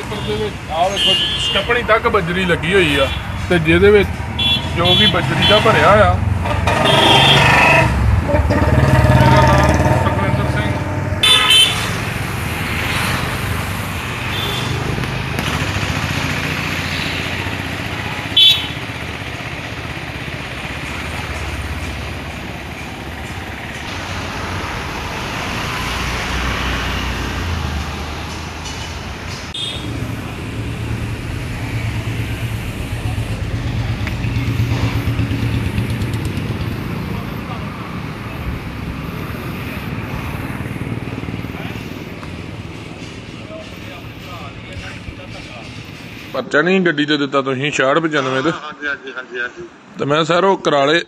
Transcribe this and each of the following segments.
Tipper ਦੇ ਵਿੱਚ। ਆ ਵੇਖੋ, ਸਟੱਪਣੀ ਤੱਕ ਬਜਰੀ ਲੱਗੀ ਹੋਈ ਆ ਤੇ ਜਿਹਦੇ ਵਿੱਚ ਜੋ ਵੀ ਬਜਰੀ ਦਾ ਭਰਿਆ ਆ। ਪਰਚਾ ਨਹੀਂ ਗੱਡੀ ਤੇ ਦਿੱਤਾ ਤੁਸੀਂ 6695 ਤੇ। ਹਾਂਜੀ ਹਾਂਜੀ ਹਾਂਜੀ ਹਾਂਜੀ। ਤੇ ਮੈਂ ਸਰ ਉਹ ਕਰਾਲੇ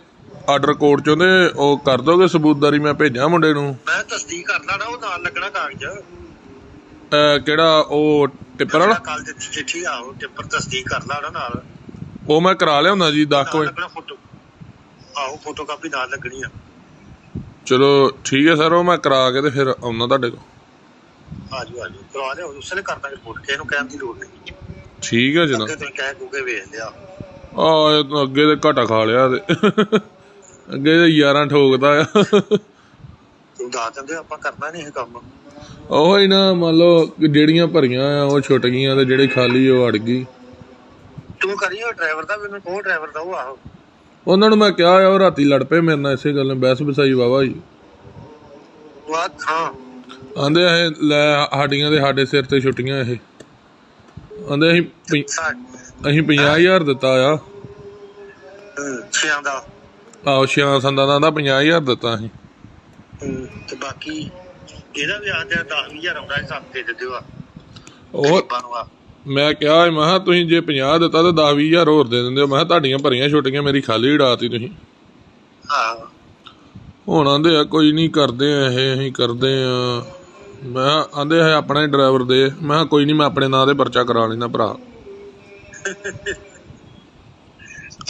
ਆਰਡਰ ਕੋਡ ਚੋਂ ਤੇ ਉਹ ਕਰ ਦੋਗੇ ਸਬੂਤਦਾਰੀ ਮੈਂ ਭੇਜਾਂ ਮੁੰਡੇ ਨੂੰ? ਮੈਂ ਤਸਦੀਕ ਕਰਦਾ ਨਾ ਉਹ ਨਾਲ ਲੱਗਣਾ ਕਾਗਜ਼। ਅਹ ਕਿਹੜਾ ਉਹ ਟਿੱਪਰ ਵਾਲਾ? ਕੱਲ ਦਿੱਤੀ ਚਿੱਠੀ ਆਹੋ ਟਿੱਪਰ ਤਸਦੀਕ ਕਰਦਾ ਨਾ ਨਾਲ। ਉਹ ਮੈਂ ਕਰਾ ਲਿਆਉਂਦਾ ਜੀ 10 ਨਾਲ ਵਜੇ। ਲੱਗਣਾ ਫੋਟੋ। ਆਹੋ ਫੋਟੋ ਕਾਪੀ ਨਾਲ ਲੱਗਣੀ ਆ। ਚਲੋ ਠੀਕ ਹੈ ਸਰ ਉਹ ਮੈਂ ਕਰਾ ਕੇ ਤੇ ਫਿਰ ਆਉਣਾ ਤੁਹਾਡੇ ਕੋਲ। ਆਜੋ ਆਜੋ ਕਰਵਾ ਲਿਓ ਉਸਨੇ ਕਰਦਾ ਰਿਪੋਰਟ ਕਿਸੇ ਨੂੰ ਕਹਿਣ ਦੀ ਲੋੜ ਨਹੀਂ। ਠੀਕ ਹੈ ਜਨਾਬ ਅੱਗੇ ਤੁਸੀਂ ਕਹਿ ਕੂਗੇ ਵੇਖ ਲਿਆ। ਆ ਇਹ ਤਾਂ ਅੱਗੇ ਤੇ ਘਾਟਾ ਖਾ ਲਿਆ ਤੇ। ਅੱਗੇ ਤੇ 11 ਠੋਕਦਾ ਆ। ਤੂੰ ਦੱਸ ਦਿੰਦੇ ਆਪਾਂ ਕਰਨਾ ਨਹੀਂ ਇਹ ਕੰਮ। ਉਹ ਹੀ ਨਾ ਮੰਨ ਲਓ ਕਿ ਜਿਹੜੀਆਂ ਭਰੀਆਂ ਆ ਉਹ ਛੁੱਟ ਗਈਆਂ ਤੇ ਜਿਹੜੀ ਖਾਲੀ ਉਹ ਅੜ ਗਈ। ਤੂੰ ਕਰੀਓ ਡਰਾਈਵਰ ਦਾ ਮੈਨੂੰ ਕਹੋ ਡਰਾਈਵਰ ਦਾ ਉਹ ਆਹੋ। ਉਹਨਾਂ ਨੂੰ ਮੈਂ ਕਿਹਾ ਆ ਉਹ ਰਾਤੀ ਲੜ ਪਏ ਮੇਰੇ ਨਾਲ ਇਸੇ ਗੱਲ ਨਾਲ ਬਹਿਸ ਬਸਾਈ ਵਾਵਾ ਜੀ। ਆ ਹਾਂ। ਆਂਦੇ ਇਹ ਲੈ ਸਾਡੀਆਂ ਤੇ ਸਾਡੇ ਸਿਰ ਤੇ ਛੁੱਟੀਆਂ ਇਹ। ਆਂਦੇ ਅਸੀਂ ਪੰ- ਅਸੀਂ 50000 ਦਿੱਤਾ ਆ। ਛਿਆਂ ਦਾ। ਆਹੋ ਛਿਆਂ ਸੰਦਾਂ ਦਾ 50000 ਦਿੱਤਾ ਅਸੀਂ। ਹਮ, ਤੇ ਬਾਕੀ ਇਹਦਾ ਵੀ ਆਂਦੇ 10000 ਆਉਂਦਾ ਹੈ ਸਾਨੂੰ ਦੇ ਦਿਓ ਆ। ਉਹ ਗਰੀਬਾਂ ਨੂੰ ਆ। ਮੈਂ ਕਿਹਾ ਸੀ, ਮੈਂ ਕਿਹਾ ਤੁਸੀਂ ਜੇ 50 ਦਿੱਤਾ ਤਾਂ 10 20000 ਹੋਰ ਦੇ ਦਿੰਦੇ ਹੋ। ਮੈਂ ਕਿਹਾ ਤੁਹਾਡੀਆਂ ਭਰੀਆਂ ਛੁੱਟੀਆਂ ਮੇਰੀ ਖਾਲੀ ਉਡਾਤੀ ਤੁਸੀਂ। ਹਾਂ ਹੁਣ ਆਂਦੇ ਆ ਕੋਈ ਨਹੀਂ ਕਰਦੇ ਆ ਇਹ ਅਸੀਂ ਕਰਦੇ ਆ। ਮੈਂ ਆਂਦੇ ਆ ਆਪਣਾ ਹੀ ਡਰਾਈਵਰ ਦੇ। ਮੈਂ ਕਿਹਾ ਕੋਈ ਨਹੀਂ ਮੈਂ ਆਪਣੇ ਨਾਂ ਤੇ ਪਰਚਾ ਕਰਾ ਲੈਣਾ ਭਰਾ।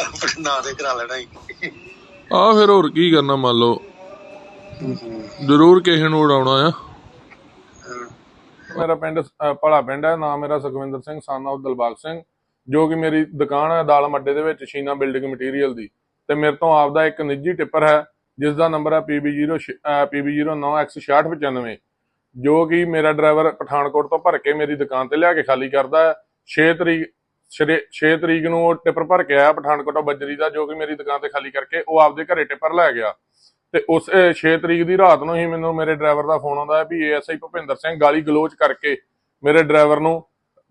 ਆਪਣੇ ਨਾਂ ਦੇ ਕਰਾ ਲੈਣਾ ਹੀ। ਆ ਫਿਰ ਹੋਰ ਕੀ ਕਰਨਾ ਮੰਨ ਲਓ। ਜ਼ਰੂਰ ਕਿਸੇ ਨੂੰ ਉਡਾਉਣਾ ਆ। ਮੇਰਾ ਪਿੰਡ ਭਲਾ ਪਿੰਡ ਹੈ। ਨਾਮ ਮੇਰਾ ਸੁਖਵਿੰਦਰ ਸਿੰਘ ਸਨ of ਦਿਲਬਾਗ ਸਿੰਘ ਜੋ ਕਿ ਮੇਰੀ ਦੁਕਾਨ ਹੈ ਦਾਲ ਮੱਡੇ ਦੇ ਵਿੱਚ ਸ਼ੀਨਾ ਬਿਲਡਿੰਗ ਮਟੀਰੀਅਲ ਦੀ। ਤੇ ਮੇਰੇ ਤੋਂ ਆਪਦਾ ਇੱਕ ਨਿੱਜੀ ਟਿੱਪਰ ਹੈ ਜਿਸ ਦਾ ਨੰਬਰ ਹੈ PB0 PB09X6695 ਜੋ ਕਿ ਮੇਰਾ ਡਰਾਈਵਰ ਪਠਾਨਕੋਟ ਤੋਂ ਭਰ ਕੇ ਮੇਰੀ ਦੁਕਾਨ ਤੇ ਲਿਆ ਕੇ ਖਾਲੀ ਕਰਦਾ ਹੈ। 6 ਤਰੀਕ 6 ਤਰੀਕ ਨੂੰ ਉਹ ਟਿੱਪਰ ਭਰ ਕੇ ਆਇਆ ਪਠਾਨਕੋਟੋਂ ਬੱਜਰੀ ਦਾ, ਜੋ ਕਿ ਮੇਰੀ ਦੁਕਾਨ ਤੇ ਖਾਲੀ ਕਰਕੇ ਉਹ ਆਪਦੇ ਘਰੇ ਟਿੱਪਰ ਲੈ ਗਿਆ। ਤੇ ਉਸ 6 ਤਰੀਕ ਦੀ ਰਾਤ ਨੂੰ ਹੀ ਮੈਨੂੰ ਮੇਰੇ ਡਰਾਈਵਰ ਦਾ ਫੋਨ ਆਉਂਦਾ ਹੈ ਵੀ ਏਐਸਆਈ ਭੁਪਿੰਦਰ ਸਿੰਘ ਗਾਲੀ ਗਲੋਚ ਕਰਕੇ ਮੇਰੇ ਡਰਾਈਵਰ ਨੂੰ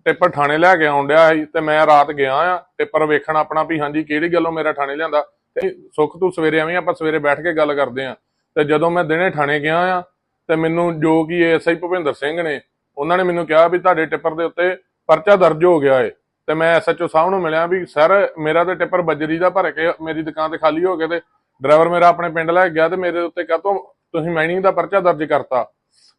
ਟਿੱਪਰ ਥਾਣੇ ਲੈ ਕੇ ਆਉਣ ਡਿਆ ਸੀ ਤੇ ਮੈਂ ਰਾਤ ਗਿਆ ਆ ਟਿੱਪਰ ਵੇਖਣ ਆਪਣਾ ਵੀ ਹਾਂਜੀ ਕਿਹੜੀ ਗੱਲੋਂ ਮੇਰਾ ਥਾਣੇ ਲਿਆਂਦਾ। ਤੇ ਸੁੱਖ ਤੂੰ ਸਵੇਰੇ ਆਵੀਂ ਆਪਾਂ ਸਵੇਰੇ ਬੈਠ ਕੇ ਗੱਲ ਕਰਦੇ ਆ ਤੇ ਜਦੋਂ ਮੈਂ ਦਿਨੇ ਥਾਣੇ ਗਿਆ ਆ ਤੇ ਮੈਨੂੰ ਜੋ ਕਿ ਏਐਸਆਈ ਭੁਪਿੰਦਰ ਸਿੰਘ ਨੇ, ਉਹਨਾਂ ਨੇ ਮੈਨੂੰ ਕਿਹਾ ਵੀ ਤੁਹਾਡੇ ਟਿੱਪਰ ਦੇ ਉੱਤੇ ਪਰਚਾ ਦਰਜ ਹੋ ਗਿਆ ਏ। ਤੇ ਮੈਂ ਐਸਐਚਓ ਸਾਹਿਬ ਨੂੰ ਮਿਲਿਆ ਵੀ, ਸਰ, ਮੇਰਾ ਤੇ ਟਿੱਪਰ ਬੱਜਰੀ ਦਾ ਭਰ ਕੇ ਮੇਰੀ ਦੁਕਾਨ ਤੇ ਖਾਲੀ ਹੋ ਗਿਆ ਤੇ ਡਰਾਈਵਰ ਮੇਰਾ ਆਪਣੇ ਪਿੰਡ ਲੈ ਗਿਆ ਤੇ ਮੇਰੇ ਉੱਤੇ ਕਾਹਤੋਂ ਤੁਸੀਂ ਮਾਈਨਿੰਗ ਦਾ ਪਰਚਾ ਦਰਜ ਕਰਤਾ?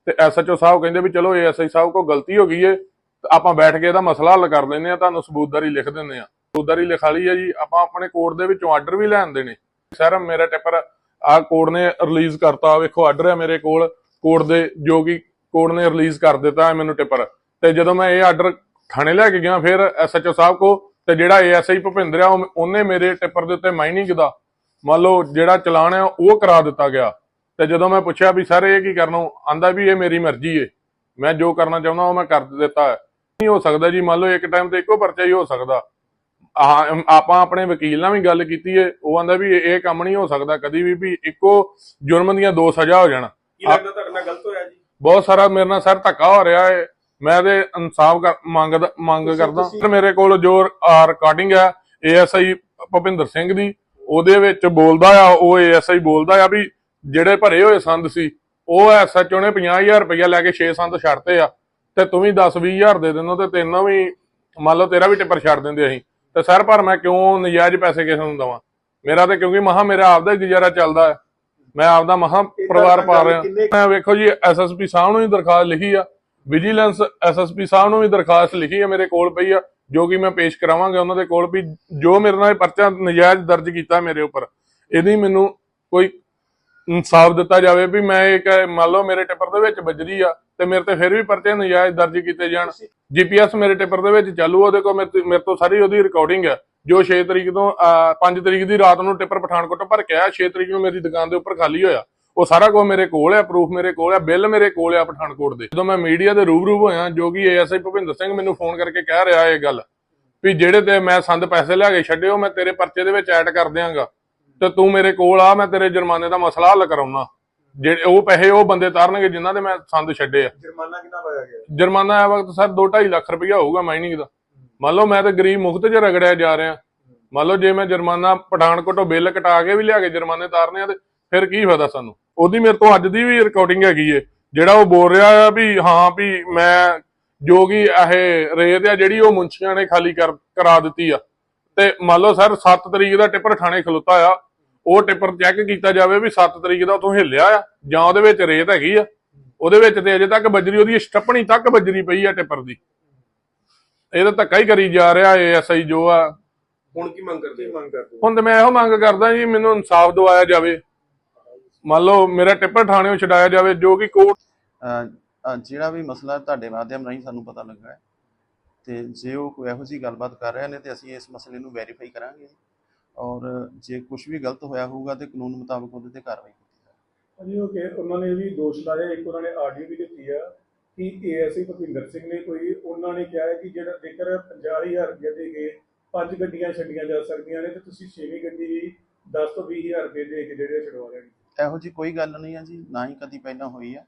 ਤੇ ਐਸਐਚਓ ਸਾਹਿਬ ਕਹਿੰਦੇ ਵੀ, ਚਲੋ ਏਐਸਆਈ ਸਾਹਿਬ ਕੋ ਗਲਤੀ ਹੋ ਗਈ ਏ, ਤੇ ਆਪਾਂ ਬੈਠ ਕੇ ਇਹਦਾ ਮਸਲਾ ਹੱਲ ਕਰ ਲੈਂਦੇ ਆ ਤੁਹਾਨੂੰ ਸਬੂਤਦਾਰੀ ਲਿਖ ਦਿੰਦੇ ਆ ਸਬੂਤਦਾਰੀ ਲਿਖਾ ਲਈ ਆ ਜੀ, ਆਪਾਂ ਆਪਣੇ ਕੋਰਟ ਦੇ ਵਿੱਚੋਂ ਆਰਡਰ ਵੀ ਲੈ ਆਂਦੇ ਨੇ। ਸਰ, ਮੇਰਾ ਟਿੱਪਰ ਆ ਕੋਰਟ ਨੇ ਰਿਲੀਜ਼ ਕਰਤਾ ਵੇਖੋ, ਆਰਡਰ ਹੈ ਮੇਰੇ ਕੋਲ। ਕੋਰਟ ਦੇ, ਜੋ ਕਿ ਕੋਰਟ ਨੇ ਰਿਲੀਜ਼ ਕਰ ਦਿੱਤਾ ਹੈ ਮੈਨੂੰ ਟਿੱਪਰ। ਤੇ ਜਦੋਂ ਮੈਂ ਇਹ ਆਰਡਰ ਥਾਣੇ ਲੈ ਕੇ ਗਿਆ, ਫਿਰ ਐਸਐਚਓ ਸਾਹਿਬ ਕੋ ਤੇ ਜਿਹੜਾ ਏਐਸਆਈ ਭੁਪਿੰਦਰ ਆ ਉਹਨੇ ਮੇਰੇ ਟਿੱਪਰ ਦੇ ਉੱਤੇ ਮਾਈਨਿੰਗ ਦਾ, ਮੰਨ ਲਓ ਜਿਹੜਾ ਚਲਾਨ ਹੈ ਉਹ ਕਰਾ ਦਿੱਤਾ ਗਿਆ। ਤੇ ਜਦੋਂ ਮੈਂ ਪੁੱਛਿਆ ਵੀ, ਸਰ, ਇਹ ਕੀ ਕਰਨੋਂ? ਆਂਦਾ ਵੀ, ਇਹ ਮੇਰੀ ਮਰਜ਼ੀ ਏ। ਮੈਂ ਜੋ ਕਰਨਾ ਚਾਹੁੰਦਾ, ਉਹ ਮੈਂ ਕਰ ਦਿੱਤਾ ਨਹੀਂ ਹੋ ਸਕਦਾ ਜੀ, ਮੰਨ ਲਓ ਇੱਕ ਟਾਈਮ ਤੇ ਇੱਕੋ ਪਰਚਾ ਹੀ ਹੋ ਸਕਦਾ। ਆਪਾਂ ਆਪਣੇ ਵਕੀਲ ਨਾਲ ਵੀ ਗੱਲ ਕੀਤੀ ਏ। ਉਹ ਆਂਦਾ ਵੀ, ਇਹ ਕੰਮ ਨਹੀਂ ਹੋ ਸਕਦਾ ਕਦੀ ਵੀ ਵੀ ਇੱਕੋ ਜੁਰਮ ਦੀਆਂ ਦੋ ਸਜ਼ਾ ਹੋ ਜਾਣ। ਨਾਲ ਗਲਤ ਹੋਇਆ ਜੀ? ਬਹੁਤ ਸਾਰਾ ਮੇਰੇ ਨਾਲ ਸਰ ਧੱਕਾ ਹੋ ਰਿਹਾ ਹੈ ਮੈਂ ਤੇ ਇਨਸਾਫ ਮੰਗਦਾ ਮੰਗ ਕਰਦਾ। ਮੇਰੇ ਕੋਲ ਜੋ ਰਿਕਾਰਡਿੰਗ ਹੈ ਏਐਸਆਈ ਭੁਪਿੰਦਰ ਸਿੰਘ ਦੀ ਉਹਦੇ ਵਿੱਚ ਬੋਲਦਾ ਆ ਉਹ ਏਐਸਆਈ ਬੋਲਦਾ ਆ ਵੀ ਜਿਹੜੇ ਭਰੇ ਹੋਏ ਸੰਦ ਸੀ ਉਹ ਐਸਐਚਓ ਨੇ 50000 ਰੁਪਇਆ ਲੈ ਕੇ 6 ਸੰਦ ਛੱਡਤੇ ਆ। ਤੇ ਤੂੰ ਵੀ 10 20000 ਦੇ ਦਿੰਦਾ ਤੇ ਤੈਨੂੰ ਵੀ ਮੰਨ ਲਓ ਤੇਰਾ ਵੀ ਟਿੱਪਰ ਛੱਡ ਦਿੰਦੇ ਅਸੀਂ। ਤੇ ਸਰ ਪਰ ਮੈਂ ਕਿਉਂ ਨਜਾਇਜ਼ ਪੈਸੇ ਕਿਸੇ ਨੂੰ ਦਵਾਂ? ਮੇਰਾ ਤੇ ਕਿਉਂਕਿ ਮਹਾ ਮੇਰਾ ਆਪਦਾ ਹੀ ਗੁਜ਼ਾਰਾ ਚੱਲਦਾ ਹੈ ਮੈਂ ਆਪਦਾ ਮਹਾ ਪਰਿਵਾਰ ਪਾਲ ਰਿਹਾ। ਮੈਂ ਵੇਖੋ ਜੀ ਐਸਐਸਪੀ ਸਾਹਿਬ ਨੂੰ ਵੀ ਦਰਖਾਸਤ ਲਿਖੀ ਆ। ਵਿਜੀਲੈਂਸ ਐਸਐਸਪੀ ਸਾਹਿਬ ਨੂੰ ਵੀ ਦਰਖਾਸਤ ਲਿਖੀ ਆ ਮੇਰੇ ਕੋਲ ਪਈ ਆ ਜੋ ਕਿ ਮੈਂ ਪੇਸ਼ ਕਰਾਵਾਂਗਾ ਉਹਨਾਂ ਦੇ ਕੋਲ ਵੀ ਜੋ ਮੇਰੇ ਨਾਲ ਪਰਚਾ ਨਜਾਇਜ਼ ਦਰਜ ਕੀਤਾ ਮੇਰੇ ਉੱਪਰ। ਇਹਦੀ ਮੈਨੂੰ ਕੋਈ ਇਨਸਾਫ ਦਿੱਤਾ ਜਾਵੇ ਵੀ ਮੈਂ ਇੱਕ ਮੰਨ ਲਓ ਮੇਰੇ ਟਿੱਪਰ ਦੇ ਵਿੱਚ ਵੱਜਦੀ ਆ ਤੇ ਮੇਰੇ ਤੇ ਫਿਰ ਵੀ ਪਰਚੇ ਨਜਾਇਜ਼ ਦਰਜ ਕੀਤੇ ਜਾਣ। ਜੀਪੀਐਸ ਮੇਰੇ ਟਿੱਪਰ ਦੇ ਵਿੱਚ ਚਾਲੂ ਉਹਦੇ ਕੋਲ ਮੇਰੇ ਤੋਂ- ਸਾਰੀ ਉਹਦੀ ਰਿਕਾਰਡਿੰਗ ਹੈ ਜੋ 6 ਤਰੀਕ ਤੋਂ 5 ਤਰੀਕ ਦੀ ਰਾਤ ਨੂੰ ਟਿੱਪਰ ਪਠਾਨਕੋਟ ਭਰ ਕੇ ਆਇਆ 6 ਤਰੀਕ ਨੂੰ ਮੇਰੀ ਦੁਕਾਨ ਦੇ ਉੱਪਰ ਖਾਲੀ ਹੋਇਆ। ਉਹ ਸਾਰਾ ਕੁਝ ਮੇਰੇ ਕੋਲ ਹੈ ਪ੍ਰੂਫ ਮੇਰੇ ਕੋਲ ਹੈ ਬਿੱਲ ਮੇਰੇ ਕੋਲ ਹੈ ਪਠਾਨਕੋਟ ਦੇ। ਜਦੋਂ ਮੈਂ ਮੀਡੀਆ ਦੇ ਰੂਬਰੂ ਹੋਇਆ ਜੋ ਕਿ ਏਐਸਆਈ ਭੁਪਿੰਦਰ ਸਿੰਘ ਮੈਨੂੰ ਫੋਨ ਕਰਕੇ ਕਹਿ ਰਿਹਾ ਇਹ ਗੱਲ ਵੀ ਜਿਹੜੇ ਤੇ ਮੈਂ ਸੰਦ ਪੈਸੇ ਲਿਆ ਕੇ ਛੱਡਿਓ ਮੈਂ ਤੇਰੇ ਪਰਚੇ ਦੇ ਵਿੱਚ ਐਡ ਕਰ ਦਿਆਂਗਾ। ਤੇ ਤੂੰ ਮੇਰੇ ਕੋਲ ਆ ਮੈਂ ਤੇਰੇ ਜੁਰਮਾਨੇ ਦਾ ਮਸਲਾ ਹੱਲ ਕਰਾਉਣਾ। ਜਿਹੜੇ ਉਹ ਪੈਸੇ ਉਹ ਬੰਦੇ ਤਾਰਨਗੇ ਜਿਨ੍ਹਾਂ ਦੇ ਮੈਂ ਸੰਦ ਛੱਡੇ ਆ। ਜੁਰਮਾਨਾ ਕਿੰਨਾ ਪਾਇਆ ਗਿਆ? ਜੁਰਮਾਨਾ ਇਹ ਵਕਤ ਸਰ 2.5 ਲੱਖ ਰੁਪਇਆ ਹੋਊਗਾ ਮਾਈਨਿੰਗ ਦਾ। ਮੰਨ ਲਓ ਮੈਂ ਤਾਂ ਗਰੀਬ ਮੁਫਤ 'ਚ ਰਗੜਿਆ ਜਾ ਰਿਹਾ। ਮੰਨ ਲਓ ਜੇ ਮੈਂ ਜੁਰਮਾਨਾ ਪਠਾਨਕੋਟੋਂ ਬਿੱਲ ਕਟਾ ਕੇ ਵੀ ਲਿਆ ਕੇ ਜੁਰਮਾਨੇ ਤਾਰਨੇ ਆ ਤੇ ਫਿਰ ਕੀ ਫਾਇਦਾ ਸਾਨੂੰ? ਉਹਦੀ ਮੇਰੇ ਤੋਂ ਅੱਜ ਦੀ ਵੀ ਰਿਕਾਰਡਿੰਗ ਹੈਗੀ ਏ, ਜਿਹੜਾ ਉਹ ਬੋਲ ਰਿਹਾ ਆ ਵੀ ਹਾਂ ਵੀ ਮੈਂ ਜੋ ਕਿ ਇਹ ਰੇਤ ਆ ਜਿਹੜੀ ਉਹ ਮੁੰਸ਼ੀਆਂ ਨੇ ਖਾਲੀ ਕਰਾ ਦਿੱਤੀ ਆ। ਤੇ ਮੰਨ ਲਓ ਸਰ 7 ਤਰੀਕ ਦਾ ਟਿੱਪਰ ਥਾਣੇ ਖਲੋਤਾ ਆ, ਉਹ ਟਿੱਪਰ ਚੈੱਕ ਕੀਤਾ ਜਾਵੇ ਵੀ 7 ਤਰੀਕ ਦਾ ਉਥੋਂ ਹਿੱਲਿਆ ਆ ਜਾਂ ਉਹਦੇ ਵਿੱਚ ਰੇਤ ਹੈਗੀ ਆ। ਉਹਦੇ ਵਿੱਚ ਤੇ ਅਜੇ ਤੱਕ ਬਜਰੀ ਉਹਦੀ ਸਟੱਪਣੀ ਤੱਕ ਬਜਰੀ ਪਈ ਆ ਟਿੱਪਰ ਦੀ। ਇਹ ਤਾਂ ਧੱਕਾ ਹੀ ਕਰੀ ਜਾ ਰਿਹਾ ਐਸਆਈ ਜੋ ਆ। ਹੁਣ ਕੀ ਮੰਗ ਕਰਦੇ ਮੰਗ ਕਰਦੇ ਹੁਣ ਤੇ ਮੈਂ ਇਹੋ ਮੰਗ ਕਰਦਾ ਜੀ ਮੈਨੂੰ ਇਨਸਾਫ ਦਿਵਾਇਆ ਜਾਵੇ। ਮੰਨ ਲਓ ਮੇਰਾ ਟਿੱਪਰ ਥਾਣਿਓਂ ਛਡਾਇਆ ਜਾਵੇ ਜੋ ਕਿ ਕੋਰਟ ਜਿਹੜਾ ਵੀ ਮਸਲਾ ਤੁਹਾਡੇ ਮਾਧਿਅਮ ਰਾਹੀਂ ਸਾਨੂੰ ਪਤਾ ਲੱਗਾ ਹੈ। ਤੇ ਜੇ ਉਹ ਕੋਈ ਇਹੋ ਜਿਹੀ ਗੱਲਬਾਤ ਕਰ ਰਹੇ ਨੇ ਤੇ ਅਸੀਂ ਇਸ ਮਸਲੇ ਨੂੰ ਵੈਰੀਫਾਈ ਕਰਾਂਗੇ। ਔਰ ਜੇ ਕੁਝ ਵੀ ਗਲਤ ਹੋਇਆ ਹੋਊਗਾ ਤੇ ਕਾਨੂੰਨ ਮੁਤਾਬਕ ਉਹਦੇ ਤੇ ਕਾਰਵਾਈ ਕੀਤੀ ਜਾਵੇਗੀ ਹਾਂਜੀ ਉਹ ਕਿ ਉਹਨਾਂ ਨੇ ਵੀ ਦੋਸ਼ ਲਾਇਆ ਇੱਕ ਉਹਨਾਂ ਨੇ ਆਡੀਓ ਵੀ ਦਿੱਤੀ ਆ। ਕਿ ਏਐਸਆਈ ਭੁਪਿੰਦਰ ਸਿੰਘ ਨੇ ਕੋਈ, ਉਹਨਾਂ ਨੇ ਕਿਹਾ ਹੈ ਕਿ ਜਿਹੜਾ ਜੇਕਰ 50000 ਰੁਪਏ ਦੇ ਕੇ ਪੰਜ ਗੱਡੀਆਂ ਛੱਡੀਆਂ ਜਾ ਸਕਦੀਆਂ ਨੇ, ਤੇ ਤੁਸੀਂ ਛੇਵੀਂ ਗੱਡੀ ਵੀ 10 ਤੋਂ 20000 ਰੁਪਏ ਦੇ ਕੇ ਜਿਹੜੇ ਛਡਵਾ ਲੈਣੀ। ਇਹੋ ਜੀ ਕੋਈ ਗੱਲ ਨਹੀਂ ਹੈ ਜੀ, ਨਾ ਹੀ ਕਦੀ ਪਹਿਲਾਂ ਹੋਈ ਆ।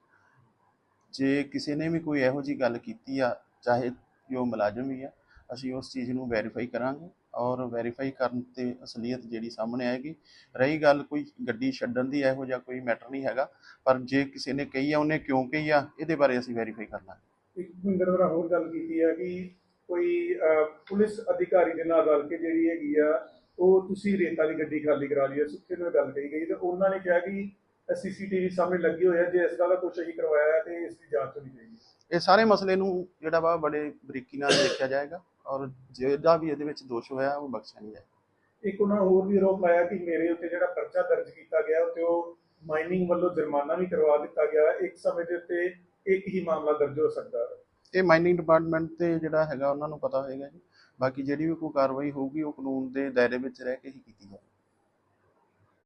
ਜੇ ਕਿਸੇ ਨੇ ਵੀ ਕੋਈ ਇਹੋ ਜੀ ਗੱਲ ਕੀਤੀ ਆ, ਚਾਹੇ ਜੋ ਮੁਲਾਜ਼ਮ ਵੀ ਆ, ਅਸੀਂ ਉਸ ਚੀਜ਼ ਨੂੰ ਵੈਰੀਫਾਈ ਕਰਾਂਗੇ। ਔਰ ਵੈਰੀਫਾਈ ਕਰਨ ਤੇ ਅਸਲੀਅਤ ਜਿਹੜੀ ਸਾਹਮਣੇ ਆਏਗੀ। ਰਹੀ ਗੱਲ ਕੋਈ ਗੱਡੀ ਛੱਡਣ ਦੀ ਇਹੋ ਜਿਹਾ ਕੋਈ ਮੈਟਰ ਨਹੀਂ ਹੈਗਾ। ਪਰ ਜੇ ਕਿਸੇ ਨੇ ਕਹੀ ਆ ਉਹਨੇ ਕਿਉਂ ਕਹੀ ਆ ਇਹਦੇ ਬਾਰੇ ਅਸੀਂ ਵੈਰੀਫਾਈ ਕਰ ਲਾਂਗੇ। ਇੱਕ ਵਰਾ ਹੋਰ ਗੱਲ ਕੀਤੀ ਆ ਕਿ ਕੋਈ ਪੁਲਿਸ ਅਧਿਕਾਰੀ ਦੇ ਨਾਲ ਰਲ ਕੇ ਜਿਹੜੀ ਹੈਗੀ ਆ ਉਹ ਤੁਸੀਂ ਰੇਤਾ ਦੀ ਗੱਡੀ ਖਾਲੀ ਕਰਾ ਲਈ ਆ ਸੁੱਖੇ ਨੂੰ ਇਹ ਗੱਲ ਕਹੀ ਗਈ ਤੇ ਉਹਨਾਂ ਨੇ ਕਿਹਾ ਕਿ ਸੀਸੀਟੀਵੀ ਸਾਹਮਣੇ ਲੱਗੀ ਹੋਇਆ ਜੇ ਇਸ ਗੱਲ ਦਾ ਕੁਝ ਕਰਵਾਇਆ ਹੈ ਤੇ ਇਸ ਦੀ ਜਾਂਚ ਹੋਣੀ ਚਾਹੀਦੀ ਇਹ ਸਾਰੇ ਮਸਲੇ ਨੂੰ ਜਿਹੜਾ ਵਾ ਬੜੇ ਬਰੀਕੀ ਨਾਲ ਦੇਖਿਆ ਜਾਏਗਾ। ਔਰ ਜਿਹੜਾ ਵੀ ਇਹਦੇ ਵਿੱਚ ਦੋਸ਼ ਹੋਇਆ ਉਹ ਬਖਸ਼ਿਆ ਨਹੀਂ ਜਾਏਗਾ। ਇੱਕ ਉਹਨਾਂ ਹੋਰ ਵੀ ਆਰੋਪ ਲਾਇਆ ਕਿ ਮੇਰੇ ਉੱਤੇ ਜਿਹੜਾ ਪਰਚਾ ਦਰਜ ਕੀਤਾ ਗਿਆ ਉੱਤੇ ਉਹ ਮਾਈਨਿੰਗ ਵੱਲੋਂ ਜੁਰਮਾਨਾ ਵੀ ਕਰਵਾ ਦਿੱਤਾ ਗਿਆ। ਇੱਕ ਸਮੇਂ ਦੇ ਉੱਤੇ ਇੱਕ ਹੀ ਮਾਮਲਾ ਦਰਜ ਹੋ ਸਕਦਾ। ਹੈ ਇਹ ਮਾਈਨਿੰਗ ਡਿਪਾਰਟਮੈਂਟ ਤੇ ਜਿਹੜਾ ਹੈਗਾ ਉਹਨਾਂ ਨੂੰ ਪਤਾ ਹੋਏਗਾ ਜੀ। ਬਾਕੀ ਜਿਹੜੀ ਵੀ ਕੋਈ ਕਾਰਵਾਈ ਹੋਊਗੀ ਉਹ ਕਾਨੂੰਨ ਦੇ ਦਾਇਰੇ ਵਿੱਚ ਰਹਿ ਕੇ ਹੀ ਕੀਤੀ ਜਾਏਗੀ।